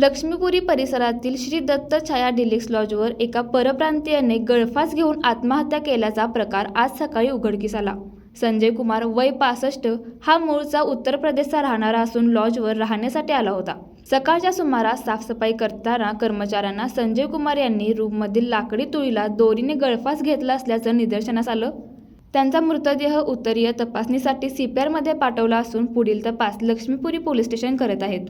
लक्ष्मीपुरी परिसरातील श्री दत्त छाया डिलेक्स लॉजवर एका परप्रांतीयाने गळफास घेऊन आत्महत्या केल्याचा प्रकार आज सकाळी उघडकीस आला. संजय कुमार वय पासष्ट हा मूळचा उत्तर प्रदेशचा राहणारा असून लॉजवर राहण्यासाठी आला होता. सकाळच्या सुमारास साफसफाई करताना कर्मचाऱ्यांना संजय कुमार यांनी रूममधील लाकडी तुळीला दोरीने गळफास घेतला असल्याचं निदर्शनास आलं. त्यांचा मृतदेह उत्तरीय तपासणीसाठी सीपीआरमध्ये पाठवला असून पुढील तपास लक्ष्मीपुरी पोलीस स्टेशन करत आहेत.